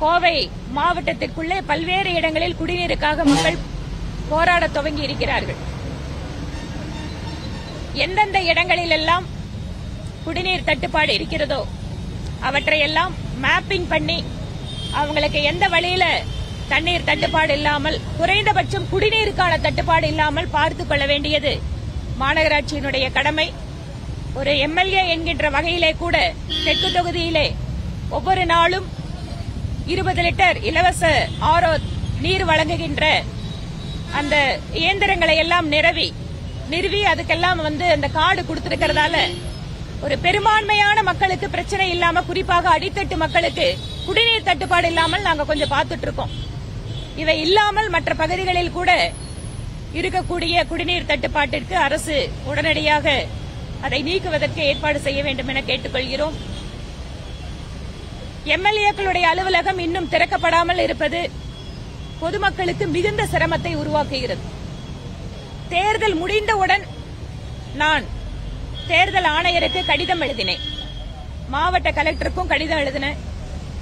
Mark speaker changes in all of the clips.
Speaker 1: கோவை மாவட்டத்திற்குள்ளே பல்வேறு இடங்களில் குடிநீருக்காக மக்கள் போராட துவங்கி இருக்கிறார்கள். எந்தெந்த இடங்களில் எல்லாம் குடிநீர் தட்டுப்பாடு இருக்கிறதோ அவற்றையெல்லாம் மேப்பிங் பண்ணி அவங்களுக்கு எந்த வழியில தண்ணீர் தட்டுப்பாடு இல்லாமல் குறைந்தபட்சம் குடிநீருக்கான தட்டுப்பாடு இல்லாமல் பார்த்துக் கொள்ள வேண்டியது மாநகராட்சியினுடைய கடமை. ஒரு எம்எல்ஏ என்கின்ற வகையிலே கூட தெற்கு தொகுதியிலே ஒவ்வொரு நாளும் இருபது லிட்டர் இலவச ஆரோ நீர் வழங்குகின்ற அந்த இயந்திரங்களை எல்லாம் நிரவி நிறுவி அதுக்கெல்லாம் வந்து அந்த கார்டு கொடுத்திருக்கிறதால ஒரு பெரும்பான்மையான மக்களுக்கு பிரச்சனை இல்லாம குறிப்பாக அடித்தட்டு மக்களுக்கு குடிநீர் தட்டுப்பாடு இல்லாமல் நாங்க கொஞ்சம் பார்த்துட்டு இருக்கோம் இவை இல்லாமல் மற்ற பகுதிகளில் கூட இருக்கக்கூடிய குடிநீர் தட்டுப்பாட்டிற்கு அரசு உடனடியாக அதை நீக்குவதற்கு ஏற்பாடு செய்ய வேண்டும் என கேட்டுக்கொள்கிறோம். எம்எல்ஏக்களுடைய அலுவலகம் இன்னும் திறக்கப்படாமல் இருப்பது பொதுமக்களுக்கு மிகுந்த சிரமத்தை உருவாக்குகிறது. தேர்தல் முடிந்தவுடன் நான் தேர்தல் ஆணையருக்கு கடிதம் எழுதினேன். மாவட்ட கலெக்டருக்கும் கடிதம் எழுதினேன்.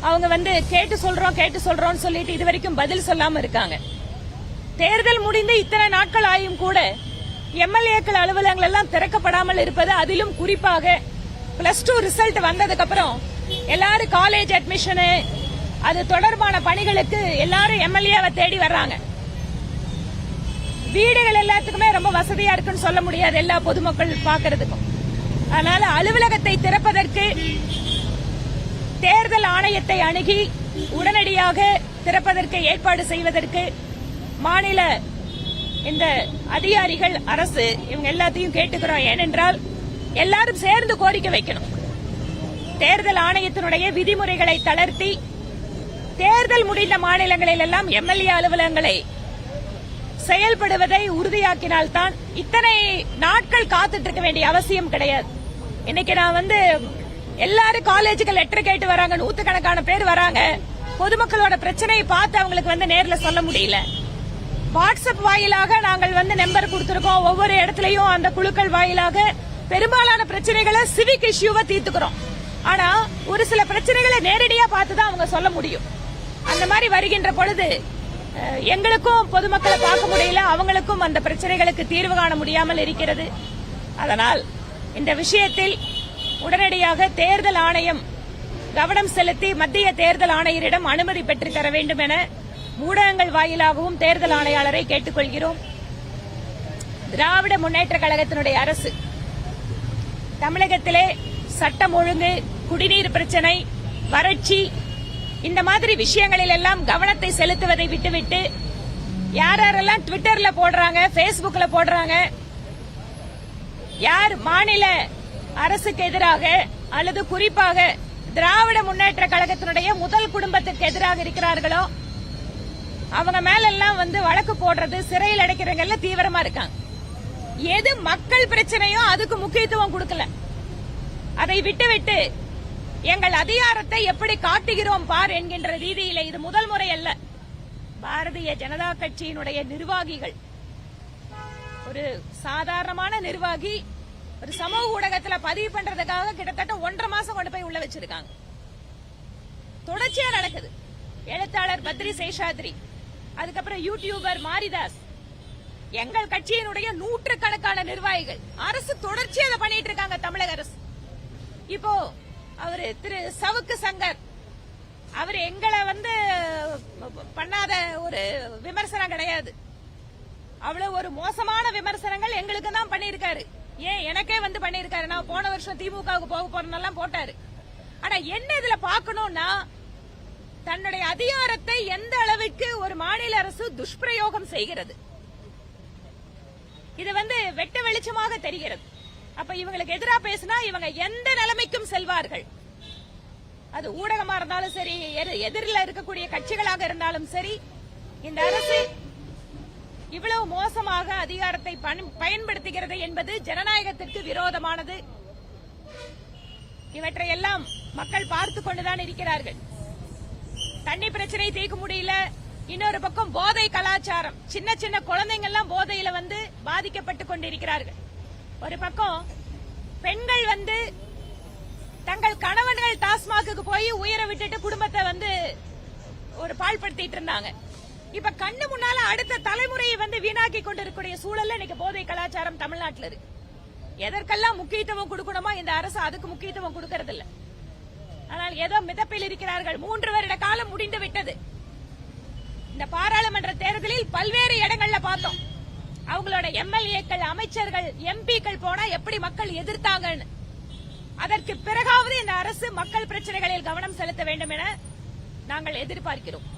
Speaker 1: அவங்க வந்து கேட்டு சொல்றோம் கேட்டு சொல்றோம்னு சொல்லிட்டு இதுவரைக்கும் பதில் சொல்லாம இருக்காங்க. தேர்தல் முடிந்து இத்தனை நாட்கள் ஆயும் கூட எம்எல்ஏக்கள் அலுவலகங்கள் எல்லாம் திறக்கப்படாமல் இருப்பது அதிலும் குறிப்பாக பிளஸ் டூ ரிசல்ட் வந்ததுக்கு அப்புறம் எல்லாரும் காலேஜ் அட்மிஷனு அது தொடர்பான பணிகளுக்கு எல்லாரும் எம்எல்ஏவை தேடி வர்றாங்க. வீடுகள் எல்லாத்துக்குமே ரொம்ப வசதியா இருக்குன்னு சொல்ல முடியாது எல்லா பொதுமக்கள் பாக்குறதுக்கும் அதனால அலுவலகத்தை திறப்பதற்கு தேர்தல் ஆணையத்தை அணுகி உடனடியாக திறப்பதற்கு ஏற்பாடு செய்வதற்கு மாநில இந்த அதிகாரிகள் அரசு இவங்க எல்லாத்தையும் கேட்டுக்கிறோம். ஏனென்றால் எல்லாரும் சேர்ந்து கோரிக்கை வைக்கணும். தேர்தல் ஆணையத்தினுடைய விதிமுறைகளை தளர்த்தி தேர்தல் முடிந்த மாநிலங்களில் எல்லாம் எம்எல்ஏ அலுவலகங்களை செயல்படுவதை உறுதியாக்கினால்தான் இத்தனை நாட்கள் காத்துட்டு இருக்க வேண்டிய அவசியம் கிடையாது. இன்னைக்கு நான் வந்து எல்லாரும் காலேஜுக்கு லெட்டர் கேட்டு வராங்க நூத்துக்கணக்கான பேர் வராங்க. பொதுமக்களோட பிரச்சனையை பார்த்து அவங்களுக்கு வந்து நேர்ல சொல்ல முடியல. வாட்ஸ்அப் வாயிலாக நாங்கள் வந்து நம்பர் கொடுத்திருக்கோம். ஒவ்வொரு இடத்துலயும் அந்த குழுக்கள் வாயிலாக பெரும்பாலான பிரச்சனைகளை சிவிக் இஷ்யூவை தீர்த்துக்கிறோம். ஆனா ஒரு சில பிரச்சனைகளை நேரடியா பார்த்து தான் அவங்க சொல்ல முடியும். அந்த மாதிரி வருகின்ற பொழுது எங்களுக்கும் பொதுமக்களை பார்க்க முடியல அவங்களுக்கும் அந்த பிரச்சனைகளுக்கு தீர்வு காண முடியாமல் இருக்கிறது. அதனால் இந்த விஷயத்தில் உடனடியாக தேர்தல் ஆணையம் கவனம் செலுத்தி மத்திய தேர்தல் ஆணையரிடம் அனுமதி பெற்றுத் தர வேண்டும் என ஊடகங்கள் வாயிலாகவும் தேர்தல் ஆணையாளரை கேட்டுக்கொள்கிறோம். திராவிட முன்னேற்ற கழகத்தினுடைய அரசு தமிழகத்திலே சட்டம் ஒழுங்கு குடிநீர் பிரச்சனை வறட்சி இந்த மாதிரி விஷயங்களில் எல்லாம் கவனத்தை செலுத்துவதை விட்டுவிட்டு யார் யாரெல்லாம் ட்விட்டர்ல போடுறாங்க பேஸ்புக்ல போடுறாங்க யார் மாநில அரசுக்கு எதிராக அல்லது குறிப்பாக திராவிட முன்னேற்ற கழகத்தினுடைய முதல் குடும்பத்துக்கு எதிராக இருக்கிறார்களோ அவங்க மேல எல்லாம் வந்து வழக்கு போடுறது சிறையில் அடைக்கிறவங்க எல்லாம் தீவிரமா இருக்காங்க. எது மக்கள் பிரச்சனையோ அதுக்கு முக்கியத்துவம் கொடுக்கல. அதை விட்டுவிட்டு எங்கள் அதிகாரத்தை எப்படி காட்டுகிறோம் பார் என்கின்ற ரீதியில் இது முதல் முறை அல்ல. பாரதிய ஜனதா கட்சியினுடைய நிர்வாகிகள். ஒரு சாதாரணமான நிர்வாகி ஒரு சமூக ஊடகத்துல பதிவு பண்றதுக்காக கிட்டத்தட்ட ஒன்றரை மாசம் கொண்டு போய் உள்ள வச்சிருக்காங்க. தொடர்ச்சியா நடக்குது. எழுத்தாளர் பத்ரி சேஷாத்ரி அதுக்கப்புறம் யூடியூபர் மாரிதாஸ். எங்கள் கட்சியினுடைய நூற்றுக்கணக்கான நிர்வாகிகள். அரசு தொடர்ச்சியா அதை பண்ணிட்டு இருக்காங்க தமிழக அரசு. இப்போ அவரு திரு சவுக்கு சங்கர் அவர் எங்களை வந்து பண்ணாத ஒரு விமர்சனம் கிடையாது. அவ்வளவு ஒரு மோசமான விமர்சனங்கள் எங்களுக்கு தான் பண்ணிருக்காரு ஏன் எனக்கே வந்து பண்ணிருக்காரு நான் போன வருஷம் திமுகவுக்கு போக போறேன்னெல்லாம் போட்டாரு. ஆனா என்ன இதுல பாக்கணும்னா தன்னுடைய அதிகாரத்தை எந்த அளவுக்கு ஒரு மாநில அரசு துஷ்பிரயோகம் செய்கிறது. இது வந்து வெட்ட வெளிச்சமாக தெரிகிறது. அப்ப இவங்களுக்கு எதிராக பேசினா இவங்க எந்த நிலைமைக்கும் செல்வார்கள்? அது ஊடகமா இருந்தாலும் சரி எதிரில் இருக்கக்கூடிய கட்சிகளாக இருந்தாலும் சரி இந்த அரசு இவ்வளவு மோசமாக அதிகாரத்தை பயன்படுத்துகிறது என்பது ஜனநாயகத்திற்கு விரோதமானது. இவற்றையெல்லாம் மக்கள் பார்த்து கொண்டுதான் இருக்கிறார்கள். தண்ணி பிரச்சனை தீர்க்க முடியல. இன்னொரு பக்கம் போதை கலாச்சாரம். சின்ன சின்ன குழந்தைங்க எல்லாம் போதையில வந்து பாதிக்கப்பட்டு கொண்டிருக்கிறார்கள். ஒரு பக்கம் பெண்கள் வந்து தங்கள் கணவன்கள் டாஸ்மாக்கு போய் உயிரை விட்டுட்டு குடும்பத்தை வந்து ஒரு பாழ்படுத்திட்டு இருந்தாங்க. இப்ப கண்ணு முன்னால அடுத்த தலைமுறையை வந்து வீணாக்கி கொண்டிருக்கக்கூடிய சூழல்ல இன்னைக்கு போதை கலாச்சாரம் தமிழ்நாட்டில் இருக்கு. எதற்கெல்லாம் முக்கியத்துவம் கொடுக்கணுமோ இந்த அரசு அதுக்கு முக்கியத்துவம் கொடுக்கறது இல்ல ஆனால் ஏதோ மிதப்பில் இருக்கிறார்கள். மூன்று வருட காலம் முடிந்து விட்டது. இந்த பாராளுமன்ற தேர்தலில் பல்வேறு இடங்கள்ல பார்த்தோம். அவங்களோட எம்எல்ஏக்கள் அமைச்சர்கள் எம்பிக்கள் போனா எப்படி மக்கள் எதிர்த்தாங்கன்னு. அதற்கு பிறகாவது இந்த அரசு மக்கள் பிரச்சனைகளில் கவனம் செலுத்த வேண்டும் என நாங்கள் எதிர்பார்க்கிறோம்.